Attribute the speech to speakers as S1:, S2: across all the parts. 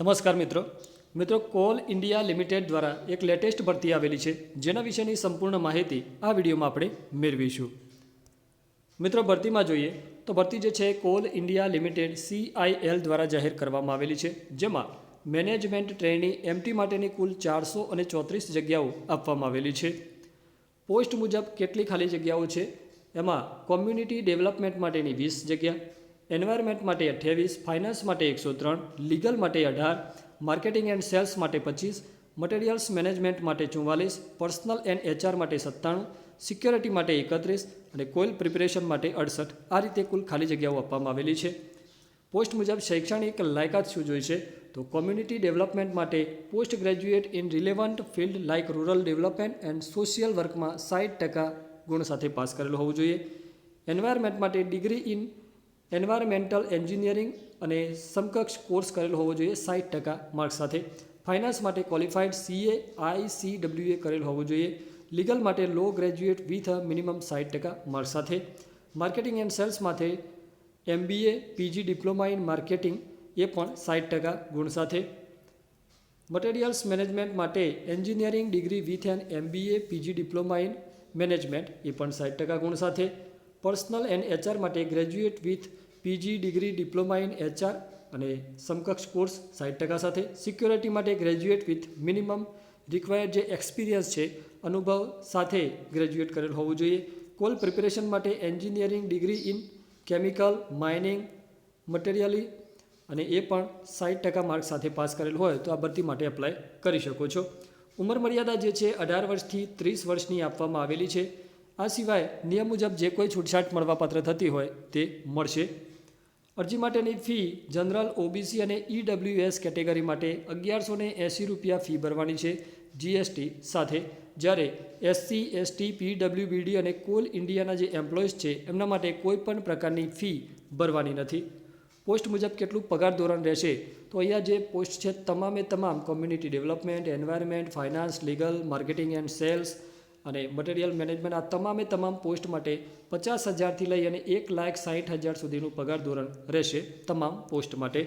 S1: નમસ્કાર મિત્રો. મિત્રો, કોલ ઇન્ડિયા લિમિટેડ દ્વારા એક લેટેસ્ટ ભરતી આવેલી છે, જેના વિશેની સંપૂર્ણ માહિતી આ વિડીયોમાં આપણે મેળવીશું. મિત્રો, ભરતીમાં જોઈએ તો ભરતી જે છે, કોલ ઇન્ડિયા લિમિટેડ સીઆઈએલ દ્વારા જાહેર કરવામાં આવેલી છે, જેમાં મેનેજમેન્ટ ટ્રેની એમટી માટેની કુલ ચારસો અને ચોત્રીસ જગ્યાઓ આપવામાં આવેલી છે. પોસ્ટ મુજબ કેટલી ખાલી જગ્યાઓ છે, એમાં કોમ્યુનિટી ડેવલપમેન્ટ માટેની વીસ જગ્યા એન્વાયરમેન્ટ માટે અઠ્યાવીસ ફાઇનાન્સ માટે એકસો ત્રણ લીગલ માટે અઢાર માર્કેટિંગ એન્ડ સેલ્સ માટે પચીસ મટીરિયલ્સ મેનેજમેન્ટ માટે ચુમ્વાલીસ પર્સનલ એન્ડ એચઆર માટે સત્તાણું સિક્યોરિટી માટે એકત્રીસ અને કોઇલ પ્રિપેરેશન માટે અડસઠ. આ રીતે કુલ ખાલી જગ્યાઓ આપવામાં આવેલી છે. પોસ્ટ મુજબ શૈક્ષણિક લાયકાત શું જોઈશે તો કોમ્યુનિટી ડેવલપમેન્ટ માટે post graduate in relevant field like rural development and social વર્કમાં સાઠ ટકા ગુણ સાથે પાસ કરેલું હોવું જોઈએ. એન્વાયરમેન્ટ માટે ડિગ્રી ઇન એન્વાયરમેન્ટલ એન્જિનિયરિંગ અને સમકક્ષ કોર્સ કરેલો હોવો જોઈએ સાઠ ટકા માર્ક્સ સાથે. ફાઇનાન્સ માટે ક્વોલિફાઈડ સીએ આઈ ડબલ્યુએ કરેલ હોવું જોઈએ. લીગલ માટે law graduate with a minimum સાઠ ટકા માર્ક્સ સાથે. માર્કેટિંગ એન્ડ સેલ્સ માટે MBA PG diploma in marketing એ પણ સાઠ ટકા ગુણ સાથે. મટીરિયલ્સ મેનેજમેન્ટ માટે engineering degree with an MBA PG diploma in management એ પણ સાઠ ટકા ગુણ સાથે. પર્સનલ એન્ડ એચઆર માટે graduate with PG degree, diploma in HR અને સમકક્ષ કોર્સ સાઠ ટકા સાથે. સિક્યોરિટી માટે ગ્રેજ્યુએટ વિથ મિનિમમ રિક્વાયર્ડ જે એક્સપિરિયન્સ છે, અનુભવ સાથે ગ્રેજ્યુએટ કરેલ હોવું જોઈએ. કોલ પ્રિપેરેશન માટે engineering degree in chemical, mining, materially અને એ પણ સાઠ ટકા માર્ક સાથે પાસ કરેલ હોય તો આ ભરતી માટે એપ્લાય કરી શકો છો. ઉંમર મર્યાદા જે છે, અઢાર વર્ષથી ત્રીસ વર્ષની આપવામાં આવેલી છે. આ સિવાય નિયમ મુજબ જે કોઈ છૂટછાટ મળવાપાત્ર થતી હોય તે મળશે. અરજી માટેની ફી જનરલ ઓબીસી અને ઈડબ્લ્યુએસ કેટેગરી માટે અગિયારસો ને એંસી રૂપિયા ફી ભરવાની છે જીએસટી સાથે. જ્યારે એસસી એસટી પીડબ્લ્યુબીડી અને કોલ ઇન્ડિયાના જે એમ્પ્લોઈઝ છે એમના માટે કોઈપણ પ્રકારની ફી ભરવાની નથી. પોસ્ટ મુજબ કેટલું પગાર ધોરણ રહેશે? તો અહીંયા જે પોસ્ટ છે, તમામે તમામ community development environment finance legal marketing and sales અને મટીરિયલ મેનેજમેન્ટ આ તમામે તમામ પોસ્ટ માટે પચાસ હજારથી લઈ અને એક લાખ સાઠ હજાર સુધીનું પગાર ધોરણ રહેશે તમામ પોસ્ટ માટે.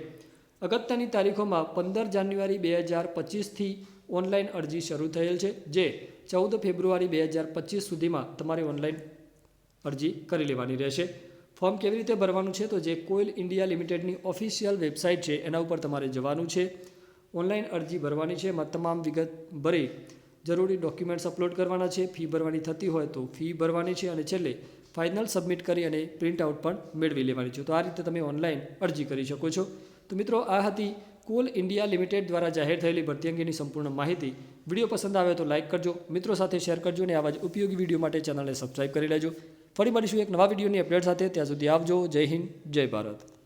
S1: અગત્યની તારીખોમાં પંદર જાન્યુઆરી બે હજાર પચીસથી ઓનલાઈન અરજી શરૂ થયેલ છે, જે ચૌદ ફેબ્રુઆરી બે હજાર પચીસ સુધીમાં તમારે ઓનલાઈન અરજી કરી લેવાની રહેશે. ફોર્મ કેવી રીતે ભરવાનું છે તો જે કોઇલ ઇન્ડિયા લિમિટેડની ઓફિશિયલ વેબસાઇટ છે, એના ઉપર તમારે જવાનું છે. ઓનલાઈન અરજી ભરવાની છે, એમાં તમામ વિગત ભરી જરૂરી ડોક્યુમેન્ટ્સ અપલોડ કરવાના છે ફી ભરવાની થતી હોય તો ફી ભરવાની છે અને છેલ્લે ફાઇનલ સબમિટ કરી અને પ્રિન્ટ આઉટ પણ મેળવી લેવાની છે. તો આ રીતે તમે ઓનલાઈન અરજી કરી શકો છો. તો મિત્રો, આ હતી કોલ ઇન્ડિયા લિમિટેડ દ્વારા જાહેર થયેલી ભરતી અંગેની સંપૂર્ણ માહિતી. વીડિયો પસંદ આવે તો લાઇક કરજો, મિત્રો સાથે શેર કરજો અને આવા જ ઉપયોગી વીડિયો માટે ચેનલને સબસ્ક્રાઇબ કરી લેજો. ફરી મળીશું એક નવા વિડીયોની અપડેટ સાથે. ત્યાં સુધી આવજો. જય હિન્દ, જય ભારત.